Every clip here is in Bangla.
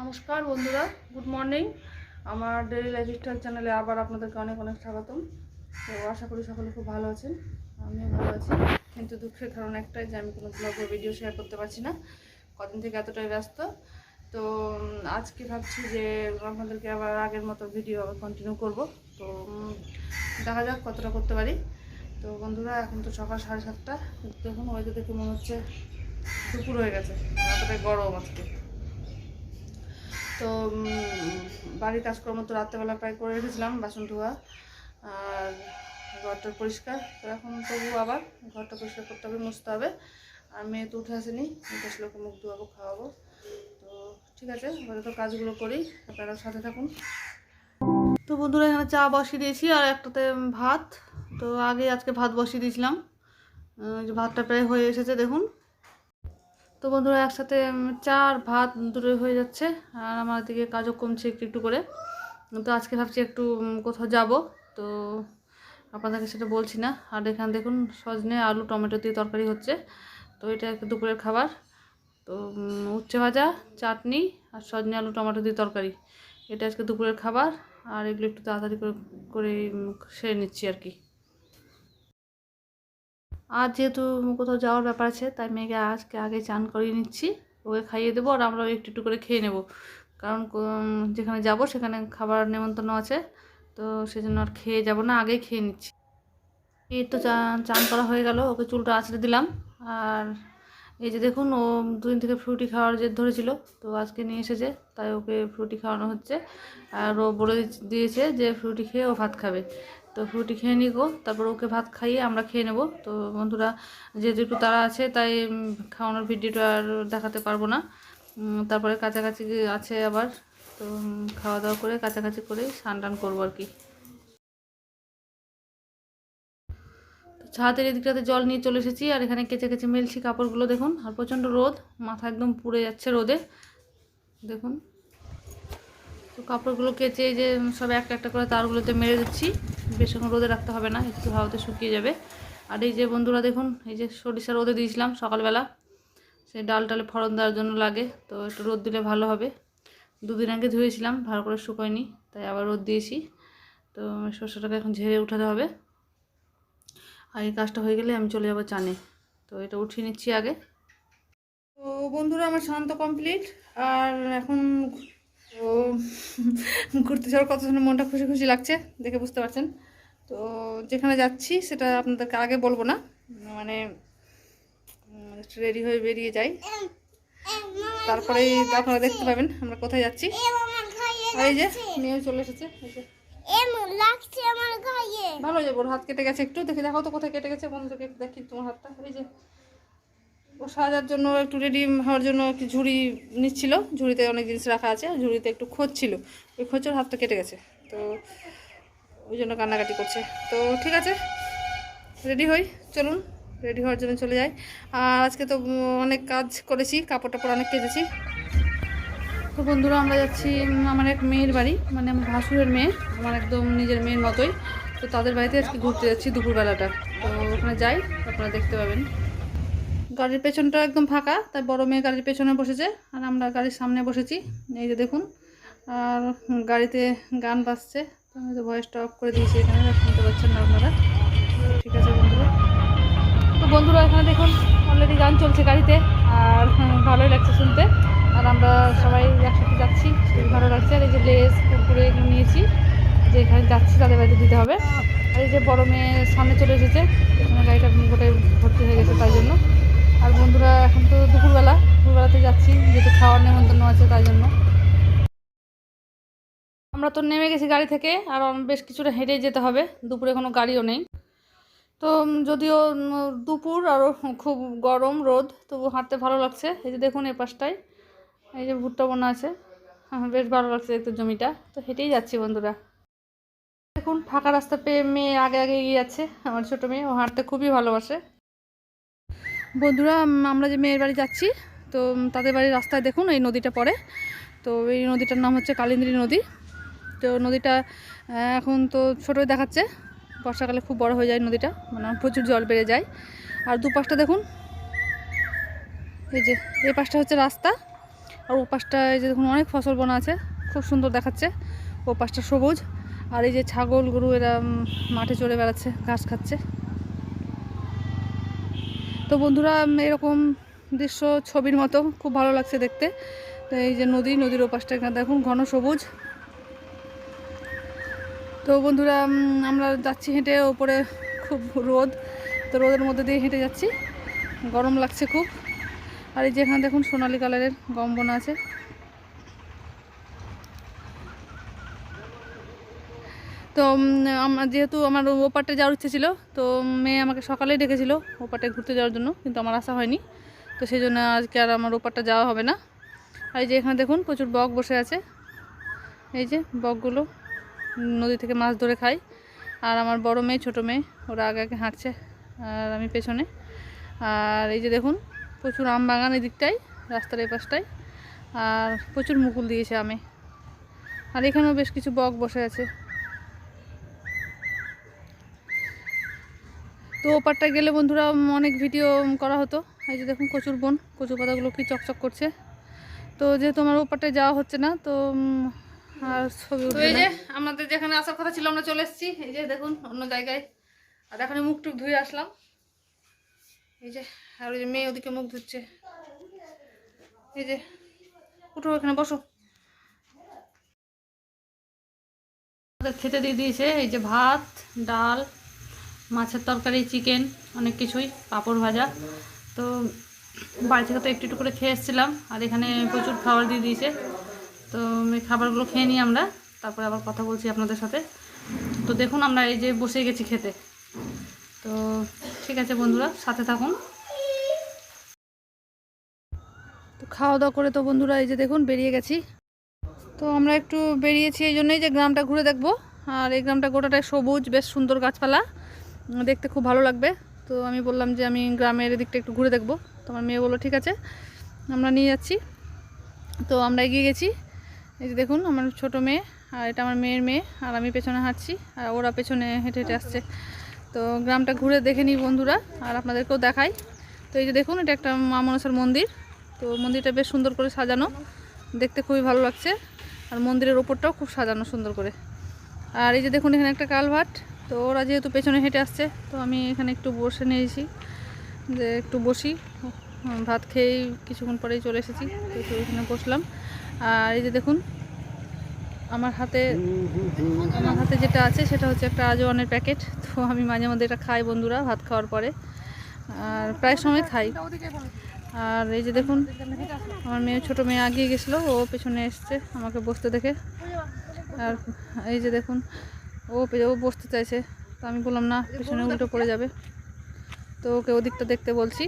নমস্কার বন্ধুরা গুড মর্নিং আমার ডেলি লাইফস্টাইল চ্যানেলে আবার আপনাদেরকে অনেক অনেক স্বাগতম। তো আশা করি সকলে খুব ভালো আছেন, আমিও ভালো আছি। কিন্তু দুঃখের কারণ একটাই যে আমি কোনো ব্লগ ভিডিও শেয়ার করতে পারছি না। কদিন থেকে এতটাই ব্যস্ত। তো আজকে ভাবছি যে আপনাদেরকে আবার আগের মতো ভিডিও আবার কন্টিনিউ করব। তো দেখা যাক কতটা করতে পারি। তো বন্ধুরা, এখন তো সকাল সাড়ে সাতটা। দেখুন ওয়েদার দেখে মনে হচ্ছে দুপুর হয়ে গেছে, এতটাই গরম আজকে। তো বাড়ির কাজকর্ম তো রাত্রেবেলা প্রায় করে রেখেছিলাম, বাসন ধোয়া আর ঘরটা পরিষ্কার। তো এখন তবু আবার ঘরটা পরিষ্কার করতে হবে, মুছতে হবে। আর মেয়ে তো উঠে আসেনি মেয়েকে আসলে ওকে মুখ ধোয়াবো, খাওয়াবো। তো ঠিক আছে তো কাজগুলো করি, আপনারা সাথে থাকুন। তো বন্ধুরা, এখানে চা বসিয়ে দিয়েছি, আর একটাতে ভাত। তো আগে আজকে ভাত বসিয়ে দিয়েছিলাম। ভাতটা প্রায় হয়ে এসেছে দেখুন। তো বন্ধুরা একসাথে উম, চা আর ভাত দুটোই হয়ে যাচ্ছে আর আমার দিকে কাজও কমছে একটু একটু করে। তো আজকে ভাবছি একটু কোথাও যাব তো আপনাদেরকে সেটা বলছি না। আর এখানে দেখুন সজনে আলু টমেটো দিয়ে তরকারি হচ্ছে। তো এটা দুপুরের খাবার। তো উচ্ছে ভাজা চাটনি আর সজনে আলু টমেটো দিয়ে তরকারি। এটা আজকে দুপুরের খাবার আর এগুলো একটু তাড়াতাড়ি করে করে সেরে নিচ্ছি আর কি। আজ যেহেতু কোথাও যাওয়ার ব্যাপার আছে, তাই মেয়েকে আজকে আগে চান করিয়ে নিচ্ছি। ওকে খাইয়ে দেবো আর আমরাও একটু একটু করে খেয়ে নেব। কারণ যেখানে যাব সেখানে খাবার নেমন্তন্ন আছে। তো সেজন্য আর খেয়ে যাব না, আগেই খেয়ে নিচ্ছি। এই তো চান করা হয়ে গেল, ওকে চুলটা আঁচড়ে দিলাম। আর এই যে দেখুন, ও দুদিন থেকে ফ্রুটি খাওয়ার জেদ ধরেছিল, তো আজকে নিয়ে এসেছে, তাই ওকে ফ্রুটি খাওয়ানো হচ্ছে। আর ও বলে দিয়েছে যে ফ্রুটি খেয়ে ও ভাত খাবে। তো ফ্রুটি খেয়ে নিগো তারপর ওকে ভাত খাইয়ে আমরা খেয়ে নেব। তো বন্ধুরা, যেহেতু একটু তারা আছে, তাই খাওয়ানোর ভিডিওটা আর দেখাতে পারব না। তারপরে কাছাকাছি আছে আবার, তো খাওয়া দাওয়া করে কাছাকাছি করে স্নান টান করব আর কি। ছাদের এদিকটাতে জল নিয়ে চলে এসেছি, আর এখানে কেচে কেচে মেলছি কাপড়গুলো, দেখুন। আর প্রচণ্ড রোদ, মাথা একদম পুড়ে যাচ্ছে রোদে। দেখুন। তো কাপড়গুলো কেচে যে সব একটা একটা করে তারগুলোতে মেরে দিচ্ছি। বেশিক্ষণ রোদে রাখতে হবে না, একটু হাওয়াতে শুকিয়ে যাবে। আর এই যে বন্ধুরা দেখুন, এই যে সরিষা রোদে দিয়েছিলাম সকালবেলা সেই ডাল টালে ফড়ন দেওয়ার জন্য লাগে, তো একটু রোদ দিলে ভালো হবে। দুদিন আগে ধুয়েছিলাম, ভালো করে শুকোয়নি, তাই আবার রোদ দিয়েছি। তো শস্যটাকে এখন ঝেড়ে উঠাতে হবে। আর এই কাজটা হয়ে গেলে আমি চলে যাব চানে। তো এটা উঠিয়ে নিচ্ছি আগে। তো বন্ধুরা, আমার শান্ত কমপ্লিট আর এখন তো ঘুরতে যাওয়ার কত শুনে মনটা খুশি খুশি লাগছে, দেখে বুঝতে পারছেন। তো যেখানে যাচ্ছি সেটা আপনাদেরকে আগে বলব না মানে রেডি হয়ে বেরিয়ে যাই। তারপরে আপনারা দেখতে পাবেন আমরা কোথায় যাচ্ছি। এই যে, মেয়েও চলে এসেছে ভালো যাব হাত কেটে গেছে একটু, দেখে দেখো তো কোথায় কেটে গেছে বন্ধুকে দেখি তোমার হাতটা, এই যে। ও সাজার জন্য একটু রেডি হওয়ার জন্য একটু ঝুড়ি নিচ্ছিল। ঝুড়িতে অনেক জিনিস রাখা আছে, ঝুড়িতে একটু খোঁজ ছিল। ওই খোঁজের হাতটা কেটে গেছে। তো ওই জন্য কান্নাকাটি করছে। তো ঠিক আছে রেডি হই, চলুন রেডি হওয়ার জন্য চলে যাই। আর আজকে তো অনেক কাজ করেছি কাপড় টাপড় অনেক কেটেছি তো বন্ধুরা, আমরা যাচ্ছি আমার এক মেয়ের বাড়ি মানে আমার ভাসুরের মেয়ে, আমার একদম নিজের মেয়ের মতোই। তো তাদের বাড়িতে আজকে ঘুরতে যাচ্ছি দুপুরবেলাটা। তো ওখানে যাই, আপনারা দেখতে পাবেন। গাড়ির পেছনটা একদম ফাঁকা, তাই বড় মেয়ে গাড়ির পেছনে বসেছে, আর আমরা গাড়ির সামনে বসেছি, এই যে দেখুন, আর গাড়িতে গান বাজছে আমি তো ভয়েসটা অফ করে দিয়েছি এখানে শুনতে পাচ্ছেন না আপনারা। ঠিক আছে বন্ধুরা। তো বন্ধুরা, এখানে দেখুন অলরেডি গান চলছে গাড়িতে, আর ভালোই লাগছে শুনতে, আর আমরা সবাই একসাথে যাচ্ছি ভালো লাগছে, আর এই যে লেস কুকুরে এগুলো নিয়েছি, যে এখানে যাচ্ছি তাদের বাড়িতে দিতে হবে। আর এই যে বড় মেয়ে সামনে চলে এসেছে, এখানে গাড়িটা গোটাই ভর্তি হয়ে গেছে তাই জন্য। আর বন্ধুরা এখন তো দুপুরবেলা। দুপুরবেলাতে যাচ্ছি যেহেতু খাওয়ার নেমন্তন্ন আছে তাই জন্য। আমরা তো নেমে গেছি গাড়ি থেকে আর বেশ কিছুটা হেঁটেই যেতে হবে। দুপুরে কোনো গাড়িও নেই। তো যদিও দুপুর আরও খুব গরম রোদ তবু হাঁটতে ভালো লাগছে। এই যে দেখুন এই পাশটায় এই যে ভুট্টা বোনা আছে। হ্যাঁ, বেশ ভালো লাগছে দেখতে জমিটা। তো হেঁটেই যাচ্ছি বন্ধুরা। দেখুন ফাঁকা রাস্তা পেয়ে মেয়ে আগে আগে এগিয়ে যাচ্ছে। আমার ছোটো মেয়ে ও হাঁটতে খুবই ভালোবাসে। বন্ধুরা আমরা যে মেয়ের বাড়ি যাচ্ছি, তো তাদের বাড়ির রাস্তায় দেখুন, এই নদীটা পড়ে। তো, এই নদীটার নাম হচ্ছে কালিন্দ্রী নদী। তো, নদীটা এখন তো ছোটোই দেখাচ্ছে। বর্ষাকালে খুব বড় হয়ে যায় নদীটা মানে প্রচুর জল বেড়ে যায়। আর দুপাশটা দেখুন, এই যে, এই পাশটা হচ্ছে রাস্তা। আর ও পাশটা, এই যে দেখুন, অনেক ফসল বোনা আছে, খুব সুন্দর দেখাচ্ছে। ও পাশটা সবুজ। আর এই যে ছাগল, গরু, এরা মাঠে চড়ে বেড়াচ্ছে, ঘাস খাচ্ছে। তো বন্ধুরা এরকম দৃশ্য ছবির মতো খুব ভালো লাগছে দেখতে। তো এই যে নদী, নদীর ওপাশটা এখানে দেখুন, ঘন সবুজ। তো বন্ধুরা আমরা যাচ্ছি হেঁটে ওপরে খুব রোদ। তো রোদের মধ্যে দিয়ে হেঁটে যাচ্ছি। গরম লাগছে খুব। আর এই যে এখানে দেখুন, সোনালি কালারের গম্বনা আছে। তো আমার যেহেতু আমার ওপারটা যাওয়ার ইচ্ছে ছিল, তো মেয়ে আমাকে সকালেই ডেকেছিল ওপারটা ঘুরতে যাওয়ার জন্য, কিন্তু আমার আসা হয়নি। তো সেই জন্য আজকে আর আমার ওপারটা যাওয়া হবে না। আর এই যে এখানে দেখুন, প্রচুর বক বসে আছে। এই যে বকগুলো নদী থেকে মাছ ধরে খাই আর আমার বড় মেয়ে, ছোটো মেয়ে, ওরা আগে আগে হাঁটছে, আর আমি পেছনে। আর এই যে দেখুন, প্রচুর আম বাগান এই দিকটাই রাস্তার এই পাশটায় আর প্রচুর মুকুল দিয়েছে আমে। আর এখানেও বেশ কিছু বক বসে আছে। তো ওপারটা গেলে বন্ধুরা অনেক ভিডিও করা হতো। এই যে দেখুন কচুর বন কচু পাতাগুলো কি চকচক করছে। তো যেহেতু আমার ওপারটায় যাওয়া হচ্ছে না তো আর ছবি এই যে আমাদের যেখানে আসার কথা ছিল আমরা চলে এসেছি। এই যে দেখুন অন্য জায়গায়। আর এখানে মুখ টুক ধুয়ে আসলাম। এই যে আর ওই যে মেয়ে ওদিকে মুখ ধুচ্ছে। এই যে উঠো এখানে বসো। খেতে দিয়ে দিয়েছে এই যে ভাত ডাল মাছের তরকারি, চিকেন, অনেক কিছুই, পাঁপড় ভাজা। তো বাড়ি থেকে তো একটু একটু করে খেয়ে এসেছিলাম, আর এখানে প্রচুর খাবার দিয়ে দিয়েছে। তো খাবারগুলো খেয়ে নিই আমরা, তারপরে আবার কথা বলছি আপনাদের সাথে। তো দেখুন আমরা এই যে বসে গেছি খেতে। তো ঠিক আছে বন্ধুরা, সাথে থাকুন। তো খাওয়া দাওয়া করে তো বন্ধুরা এই যে দেখুন বেরিয়ে গেছি। তো আমরা একটু বেরিয়েছি এই জন্যই যে গ্রামটা ঘুরে দেখব। আর এই গ্রামটা গোটাটাই সবুজ, বেশ সুন্দর গাছপালা। দেখতে খুব ভালো লাগবে। তো আমি বললাম যে আমি গ্রামের এদিকটা একটু ঘুরে দেখব। তো আমার মেয়ে বলল, ঠিক আছে, আমরা নিয়ে যাচ্ছি। তো আমরা এগিয়ে গেছি। এই যে দেখুন, আমার ছোট মেয়ে আর এটা আমার মেয়ের মেয়ে আর আমি পেছনে হাঁটছি আর ওরা পেছনে হেঁটে হেঁটে আসছে। তো গ্রামটা ঘুরে দেখে নিই বন্ধুরা আর আপনাদেরকেও দেখাই। তো এই যে দেখুন, এটা একটা মা মনসার মন্দির। তো মন্দিরটা বেশ সুন্দর করে সাজানো। দেখতে খুবই ভালো লাগছে। আর মন্দিরের ওপরটাও খুব সাজানো সুন্দর করে। আর এই যে দেখুন, এখানে একটা কালভার্ট। তো ওরা যেহেতু পেছনে হেঁটে আসছে, তো আমি এখানে একটু বসে নিয়েছি, যে একটু বসি, ভাত খেয়েই কিছুক্ষণ পরেই চলে এসেছি, তো এখানে বসলাম। আর এই যে দেখুন, আমার হাতে আমার হাতে যেটা আছে সেটা হচ্ছে একটা আজওয়ানের প্যাকেট, তো আমি মাঝে মধ্যে এটা খাই বন্ধুরা ভাত খাওয়ার পরে, আর প্রায় সময় খাই। আর এই যে দেখুন, আমার মেয়ে, ছোট মেয়ে আগিয়ে গেছিল, ও পেছনে এসছে আমাকে বসতে দেখে। আর এই যে দেখুন ও ও বসতে চাইছে। তো আমি বললাম না পেছনে উল্টো পড়ে যাবে। তো ওকে ওদিকটা দেখতে বলছি।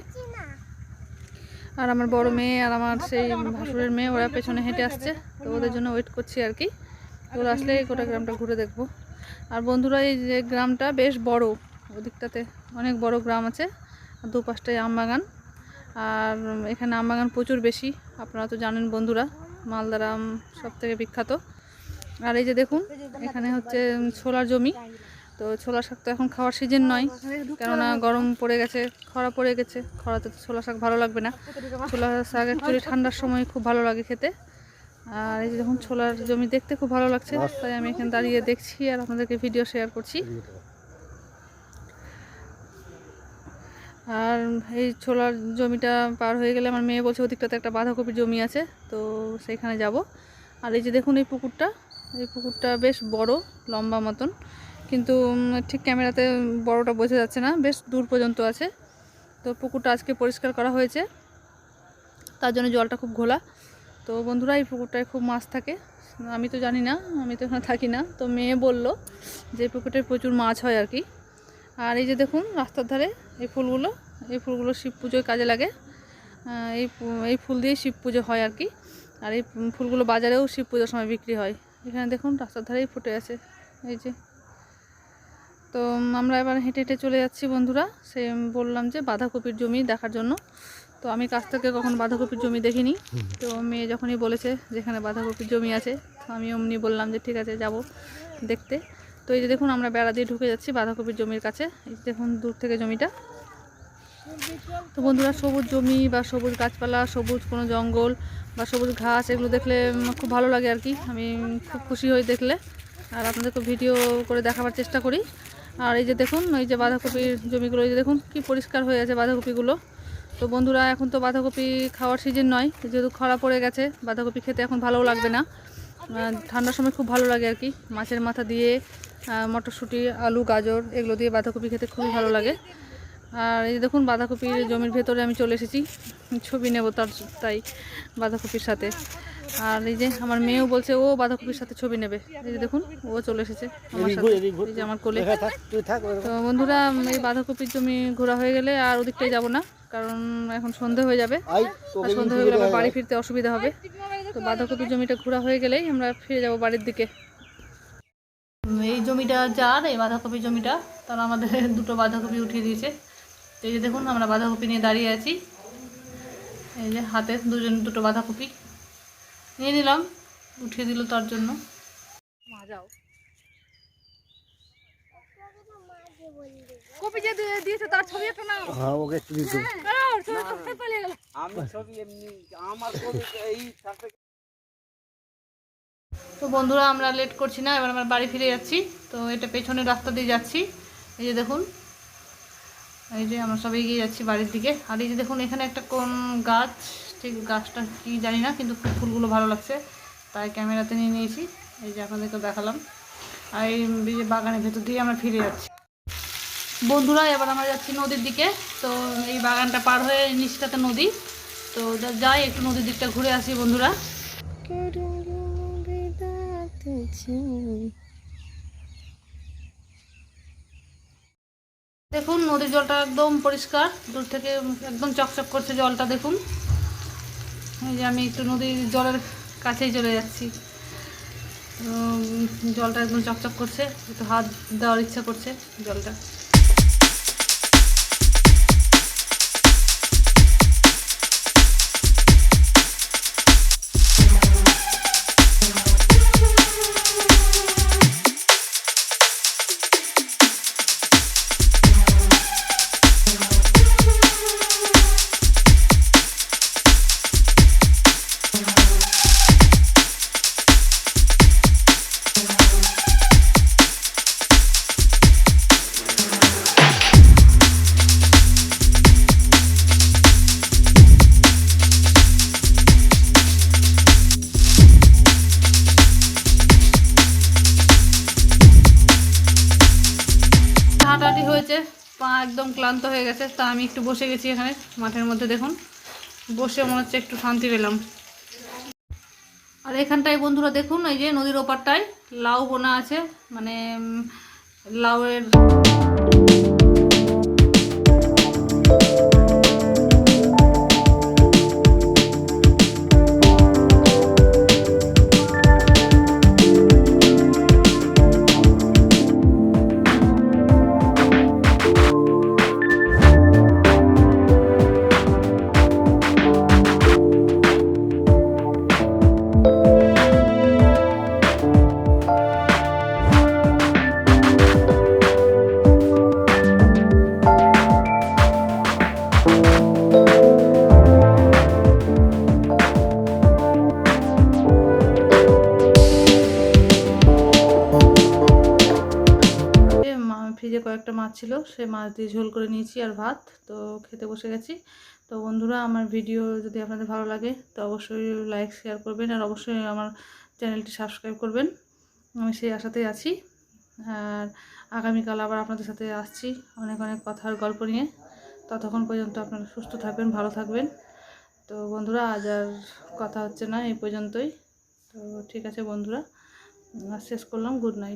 আর আমার বড় মেয়ে আর আমার সেই ভাসুরের মেয়ে ওরা পেছনে হেঁটে আসছে। তো ওদের জন্য ওয়েট করছি আর কি। ওরা আসলে গোটা গ্রামটা ঘুরে দেখব। আর বন্ধুরা এই যে গ্রামটা বেশ বড়। ওদিকটাতে অনেক বড় গ্রাম আছে। আর দুপাশটায় আম বাগান। আর এখানে আম বাগান প্রচুর বেশি। আপনারা তো জানেন বন্ধুরা মালদার আম সব থেকে বিখ্যাত। আর এই যে দেখুন, এখানে হচ্ছে ছোলার জমি। তো ছোলা শাক তো এখন খাওয়ার সিজন নয়, কেননা গরম পড়ে গেছে, খরা পড়ে গেছে। খরাতে তো ছোলা শাক ভালো লাগবে না। ছোলা শাক অ্যাকচুয়ালি ঠান্ডার সময় খুব ভালো লাগে খেতে। আর এই যে দেখুন, ছোলার জমি দেখতে খুব ভালো লাগছে। তাই আমি এখানে দাঁড়িয়ে দেখছি আর আপনাদেরকে ভিডিও শেয়ার করছি। আর এই ছোলার জমিটা পার হয়ে গেলে আমার মেয়ে বলছে, ওদিকটাতে একটা বাঁধাকপির জমি আছে। তো সেখানে যাব। আর এই যে দেখুন, এই পুকুরটা। এই পুকুরটা বেশ বড়, লম্বা মতন। কিন্তু ঠিক ক্যামেরাতে বড়টা বোঝা যাচ্ছে না, বেশ দূর পর্যন্ত আছে। তো পুকুরটা আজকে পরিষ্কার করা হয়েছে। তার জন্য জলটা খুব ঘোলা। তো বন্ধুরা, এই পুকুরটায় খুব মাছ থাকে। আমি তো জানি না, আমি তো এখানে থাকি না। তো মেয়ে বলল যে পুকুরটায় প্রচুর মাছ হয় আর কি। আর এই যে দেখুন, রাস্তার ধারে এই ফুলগুলো এই ফুলগুলো শিব পুজোয় কাজে লাগে। এই এই ফুল দিয়ে শিব পুজো হয় আর কি। আর এই ফুলগুলো বাজারেও শিব পুজোর সময় বিক্রি হয়। এখানে দেখুন রাস্তার ধারেই ফুটে আছে, এই যে। তো আমরা এবার হেঁটে হেঁটে চলে যাচ্ছি বন্ধুরা। সে বললাম যে বাঁধাকপির জমি দেখার জন্য। তো আমি কাছ থেকে কখনো বাঁধাকপির জমি দেখিনি। তো মেয়ে যখনই বলেছে যেখানে বাঁধাকপির জমি আছে, তো আমি অমনি বললাম যে ঠিক আছে, যাব দেখতে। তো এই যে দেখুন আমরা বেড়া দিয়ে ঢুকে যাচ্ছি বাঁধাকপির জমির কাছে। এই দেখুন দূর থেকে জমিটা। তো বন্ধুরা, সবুজ জমি বা সবুজ গাছপালা, সবুজ কোনো জঙ্গল বা সবুজ ঘাস, এগুলো দেখলে খুব ভালো লাগে আর কি। আমি খুব খুশি হই দেখলে। আর আপনাদেরকে ভিডিও করে দেখাবার চেষ্টা করি। আর এই যে দেখুন, এই যে বাঁধাকপির জমিগুলো, এই যে দেখুন, কি পরিষ্কার হয়ে আছে বাঁধাকপিগুলো। তো বন্ধুরা, এখন তো বাঁধাকপি খাওয়ার সিজন নয়, যেহেতু খরা পড়ে গেছে, বাঁধাকপি খেতে এখন ভালোও লাগবে না। ঠান্ডার সময় খুব ভালো লাগে আর কি। মাছের মাথা দিয়ে মটরশুঁটি, আলু, গাজর, এগুলো দিয়ে বাঁধাকপি খেতে খুবই ভালো লাগে। আর এই যে দেখুন বাঁধাকপির জমির ভেতরে আমি চলে এসেছি। ছবি নেব তার তাই বাঁধাকপির সাথে। আর এই যে আমার মেয়েও বলছে ও বাঁধাকপির সাথে ছবি নেবে। এই যে দেখুন ও চলে এসেছে আমার সাথে। এই যে আমার কোলে। তো বন্ধুরা এই বাঁধাকপির জমি ঘোরা হয়ে গেলে আর ওদিকটাই যাব না কারণ এখন সন্ধে হয়ে যাবে। আর সন্ধে হয়ে গেলে আমার বাড়ি ফিরতে অসুবিধা হবে। তো বাঁধাকপির জমিটা ঘোরা হয়ে গেলেই আমরা ফিরে যাব বাড়ির দিকে। এই জমিটা যার এই বাঁধাকপির জমিটা তারা আমাদের দুটো বাঁধাকপি উঠিয়ে দিয়েছে। এই যে দেখুন আমরা বাঁধাকপি নিয়ে দাঁড়িয়ে আছি। এই যে হাতে দুজন দুটো বাঁধাকপি। নিয়ে নিলাম উঠিয়ে দিল তার জন্য। মা যাও কপি যে দিয়েছে তার ছবি একটা নাও। হ্যাঁ ওকে একটু দিতে আর ছবি কোথায় পালিয়ে গেল। আমি ছবি এমনি আমার ছবি এই তো বন্ধুরা আমরা লেট করছি না এবার আমরা বাড়ি ফিরে যাচ্ছি। তো এটা পেছনের রাস্তা দিয়ে যাচ্ছি। এই যে দেখুন এই যে আমরা সবাই এগিয়ে যাচ্ছি বাড়ির দিকে। আর এই যে দেখুন, এখানে একটা কোন গাছ, ঠিক গাছটা কি জানি না, কিন্তু ফুলগুলো ভালো লাগছে। তাই ক্যামেরাতে নিয়ে নিয়েছি। এই যে আপনাদেরকে দেখালাম। আর এই যে বাগানের ভেতর দিয়ে আমরা ফিরে যাচ্ছি। বন্ধুরা, এবার আমরা যাচ্ছি নদীর দিকে। তো এই বাগানটা পার হয়ে নিচটাতে নদী। তো যাই একটু নদীর দিকটা ঘুরে আসি বন্ধুরা। দেখুন, নদীর জলটা একদম পরিষ্কার। দূর থেকে একদম চকচক করছে জলটা, দেখুন। এই যে আমি একটু নদীর জলের কাছেই চলে যাচ্ছি। জলটা একদম চকচক করছে। একটু হাত দেওয়ার ইচ্ছা করছে জলটা। ক্লান্ত হয়ে গেছে, তা আমি একটু বসে গেছি এখানে, মাঠের মধ্যে দেখুন। বসে মনে হচ্ছে একটু শান্তি পেলাম। আর এখানটায় বন্ধুরা দেখুন, এই যে নদীর ওপারটায় লাউ বোনা আছে মানে লাউয়ের ছিল, সে মাছ দিয়ে ঝোল করে নিয়েছি আর ভাত, তো খেতে বসে গেছি। তো বন্ধুরা, আমার ভিডিও যদি আপনাদের ভালো লাগে, তো অবশ্যই লাইক শেয়ার করবেন আর অবশ্যই আমার চ্যানেলটি সাবস্ক্রাইব করবেন। আমি সেই আশাতেই আছি। আর আগামীকাল আবার আপনাদের সাথে আসছি অনেক অনেক কথার গল্প নিয়ে। ততক্ষণ পর্যন্ত আপনারা সুস্থ থাকবেন, ভালো থাকবেন। তো বন্ধুরা, আজ আর কথা হচ্ছে না, এই পর্যন্তই। তো ঠিক আছে বন্ধুরা শেষ করলাম গুড নাইট